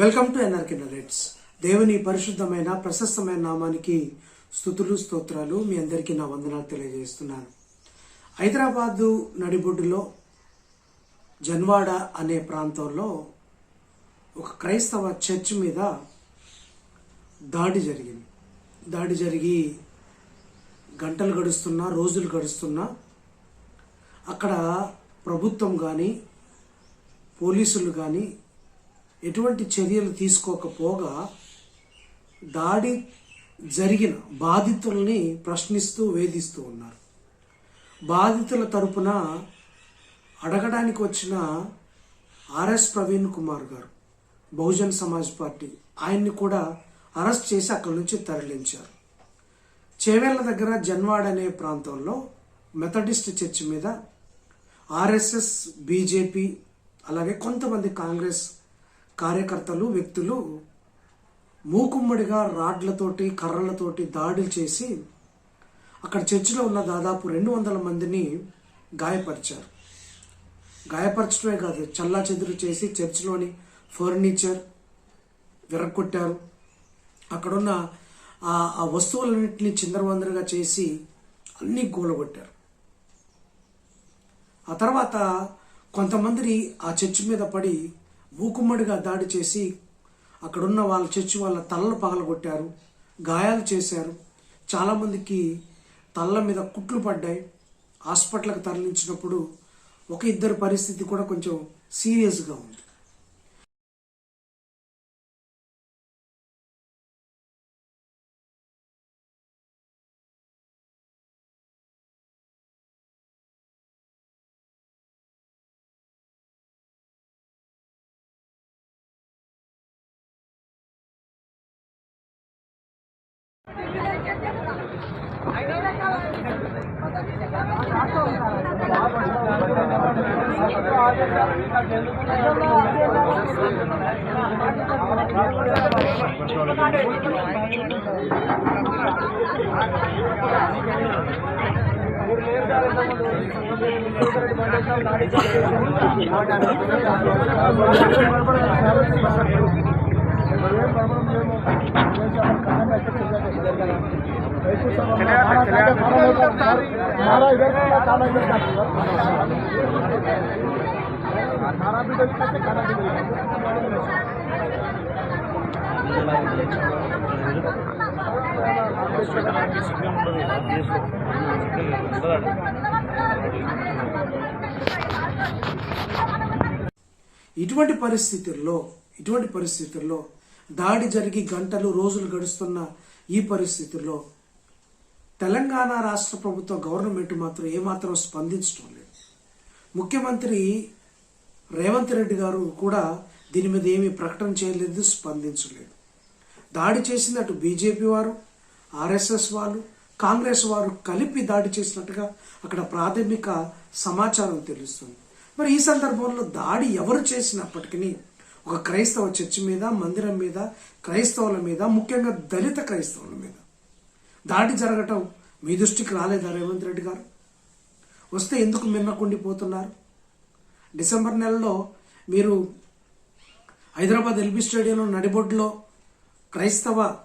Welcome to ఎన్ఆర్కి narrates దేవుని పరిశుద్ధమైన ప్రశస్తమైన నామానికి స్థుతులు స్తోత్రాలు మీ అందరికీ నా వందనాలు తెలియజేస్తున్నాను. హైదరాబాదు నడిబొడ్డులో జన్వాడ అనే ప్రాంతంలో ఒక క్రైస్తవ చర్చ్ మీద దాడి జరిగింది. దాడి జరిగి గంటలు గడుస్తున్నా రోజులు గడుస్తున్నా అక్కడ ప్రభుత్వం కానీ పోలీసులు కానీ ఎటువంటి చర్యలు తీసుకోకపోగా దాడి జరిగిన బాధితుల్ని ప్రశ్నిస్తూ వేధిస్తూ ఉన్నారు. బాధితుల తరపున అడగడానికి వచ్చిన ఆర్ఎస్ ప్రవీణ్ కుమార్ గారు బహుజన్ సమాజ్ పార్టీ ఆయన్ని కూడా అరెస్ట్ చేసి అక్కడి నుంచి తరలించారు. చేవేళ్ళ దగ్గర జన్వాడ్ అనే ప్రాంతంలో మెథడిస్ట్ చర్చ్ మీద ఆర్ఎస్ఎస్ బీజేపీ అలాగే కొంతమంది కాంగ్రెస్ కార్యకర్తలు వ్యక్తులు మూకుమ్మడిగా రాడ్లతోటి కర్రలతోటి దాడులు చేసి అక్కడ చర్చిలో ఉన్న దాదాపు రెండు వందల మందిని గాయపరిచారు. గాయపరచడమే కాదు చల్లా చెదురు చేసి చర్చిలోని ఫర్నిచర్ విరగొట్టారు అక్కడున్న ఆ ఆ వస్తువులన్నింటినీ చిందరవందరగా చేసి అన్నీ గోలగొట్టారు. ఆ తర్వాత కొంతమంది ఆ చర్చి మీద పడి మూకుమ్మడిగా దాడి చేసి అక్కడున్న వాళ్ళ చర్చి వాళ్ళ తలలు పగలగొట్టారు గాయాలు చేశారు. చాలామందికి తల్ల మీద కుట్లు పడ్డాయి. హాస్పిటల్కి తరలించినప్పుడు ఒక ఇద్దరు పరిస్థితి కూడా కొంచెం సీరియస్గా ఉంది. ఆ खाना इधर का खाना इधर का खाना भी डली करते खाना भी डली ఇటువంటి పరిస్థితుల్లో ఇటువంటి పరిస్థితుల్లో దాడి జరిగి గంటలు రోజులు గడుస్తున్న ఈ పరిస్థితుల్లో తెలంగాణ రాష్ట్ర ప్రభుత్వ గవర్నమెంట్ మాత్రం ఏమాత్రం స్పందించడం లేదు. ముఖ్యమంత్రి రేవంత్ రెడ్డి గారు కూడా దీని మీద ఏమీ ప్రకటన చేయలేదు స్పందించలేదు. దాడి చేసినట్టు బీజేపీ వారు ఆర్ఎస్ఎస్ వాళ్ళు కాంగ్రెస్ వారు కలిపి దాడి చేసినట్టుగా అక్కడ ప్రాథమిక సమాచారం తెలుస్తుంది. మరి ఈ సందర్భంలో దాడి ఎవరు చేసినప్పటికీ ఒక క్రైస్తవ చర్చి మీద మందిరం మీద క్రైస్తవుల మీద ముఖ్యంగా దళిత క్రైస్తవుల మీద. దాడి జరగటం మీ దృష్టికి రాలేదా రేవంత్ రెడ్డి గారు? వస్తే ఎందుకు మిన్నకుండిపోతున్నారు? డిసెంబర్ నెలలో మీరు హైదరాబాద్ ఎల్బీ స్టేడియంలో నడిబొడ్డులో క్రైస్తవ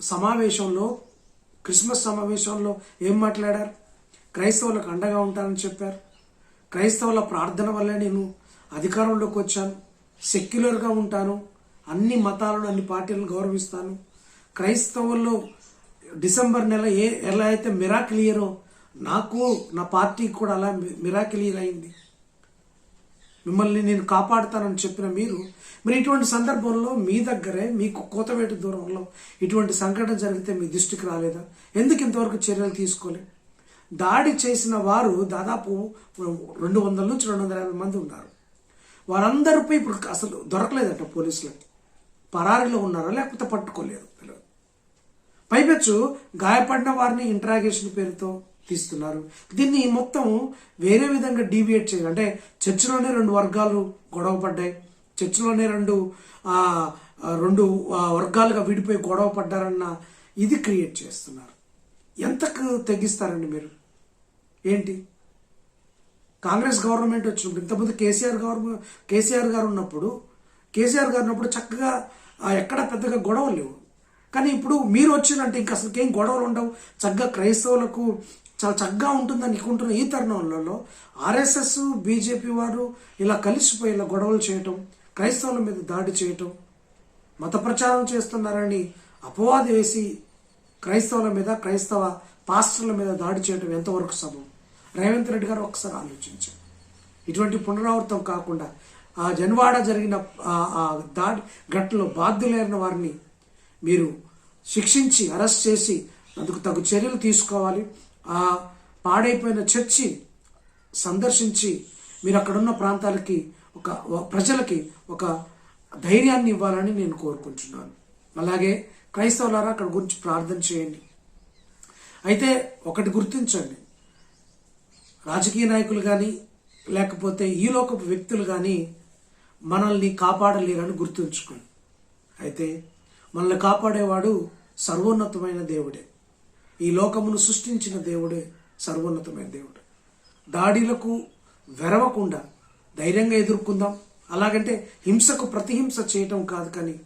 సమావేశంలో క్రిస్మస్ సమావేశంలో ఏం మాట్లాడారు? క్రైస్తవులకు అండగా ఉంటానని చెప్పారు. క్రైస్తవుల ప్రార్థన వల్లే నేను అధికారంలోకి వచ్చాను. సెక్యులర్గా ఉంటాను. అన్ని మతాలను అన్ని పార్టీలను గౌరవిస్తాను. క్రైస్తవుల్లో డిసెంబర్ నెల ఏ ఎలా అయితే మిరాకిలియరో నాకు నా పార్టీకి కూడా అలా మిరాకిలియర్ అయింది. మిమ్మల్ని నేను కాపాడుతానని చెప్పిన మీరు మరి ఇటువంటి సందర్భంలో మీ దగ్గరే మీకు కోతవేటు దూరంలో ఇటువంటి సంఘటన జరిగితే మీ దృష్టికి రాలేదా? ఎందుకు ఇంతవరకు చర్యలు తీసుకోలే? దాడి చేసిన వారు దాదాపు రెండు వందల నుంచి రెండు వందల యాభై మంది ఉన్నారు. వారందరిపై ఇప్పుడు అసలు దొరకలేదట పోలీసులకి పరారీలో ఉన్నారా లేకపోతే పట్టుకోలేదు? తెలియదు. పైపెచ్చు గాయపడిన వారిని ఇంటరాగేషన్ పేరుతో తీస్తున్నారు. దీన్ని మొత్తం వేరే విధంగా డీవియేట్ చేయాలి. అంటే చర్చిలోనే రెండు వర్గాలు గొడవ పడ్డాయి. చర్చిలోనే రెండు రెండు ఆ, వర్గాలుగా విడిపోయి గొడవ పడ్డారన్న ఇది క్రియేట్ చేస్తున్నారు. ఎంతకు తగ్గిస్తారండి మీరు? ఏంటి? కాంగ్రెస్ గవర్నమెంట్ వచ్చినప్పుడు ఇంతకుముందు కేసీఆర్ గవర్నమెంట్ కేసీఆర్ గారు ఉన్నప్పుడు కేసీఆర్ గారు ఉన్నప్పుడు చక్కగా ఎక్కడ పెద్దగా గొడవలు లేవు. కానీ ఇప్పుడు మీరు వచ్చిందంటే ఇంకా అసలు ఏం గొడవలు ఉండవు. చక్కగా క్రైస్తవులకు చాలా చక్కగా ఉంటుందని అనుకుంటున్న ఈ తరుణంలో ఆర్ఎస్ఎస్ బీజేపీ వారు ఇలా కలిసిపోయి ఇలా గొడవలు చేయటం క్రైస్తవుల మీద దాడి చేయటం మత ప్రచారం చేస్తున్నారని అపవాది వేసి క్రైస్తవుల మీద క్రైస్తవ పాస్టర్ల మీద దాడి చేయటం ఎంతవరకు సమం రేవంత్ రెడ్డి గారు ఒకసారి ఆలోచించారు ఇటువంటి పునరావృతం కాకుండా ఆ జన్వాడ జరిగిన ఆ- దాడి ఘటనలో బాధ్యులైన వారిని మీరు శిక్షించి అరెస్ట్ చేసి అందుకు తగు చర్యలు తీసుకోవాలి. ఆ పాడైపోయిన చర్చి సందర్శించి మీరు అక్కడున్న ప్రాంతాలకి ఒక ప్రజలకి ఒక ధైర్యాన్ని ఇవ్వాలని నేను కోరుకుంటున్నాను. అలాగే క్రైస్తవులారా అక్కడ గురించి ప్రార్థన చేయండి. అయితే ఒకటి గుర్తించండి. రాజకీయ నాయకులు కానీ లేకపోతే ఈ లోకపు వ్యక్తులు కానీ మనల్ని కాపాడలేరని గుర్తుంచుకోండి. అయితే మనల్ని కాపాడేవాడు సర్వోన్నతమైన దేవుడే. ఈ లోకమును సృష్టించిన దేవుడే సర్వోన్నతమైన దేవుడు. దాడిలకు వెరవకుండా ధైర్యంగా ఎదుర్కొందాం. అలాగంటే హింసకు ప్రతిహింస చేయటం కాదు కానీ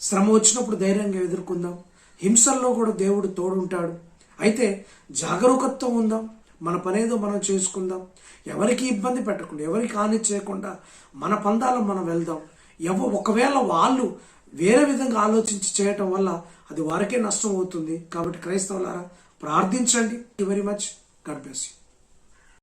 శ్రమ వచ్చినప్పుడు ధైర్యంగా ఎదుర్కొందాం. హింసల్లో కూడా దేవుడు తోడుంటాడు. అయితే జాగరూకత్వం ఉందాం. మన పనేదో మనం చేసుకుందాం. ఎవరికి ఇబ్బంది పెట్టకుండా ఎవరికి హాని చేయకుండా మన పందాలో మనం వెళ్దాం. ఎవ ఒకవేళ వాళ్ళు వేరే విధంగా ఆలోచించి చేయటం వల్ల అది వారికే నష్టం అవుతుంది. కాబట్టి క్రైస్తవులారా ప్రార్థించండి. Very much god bless you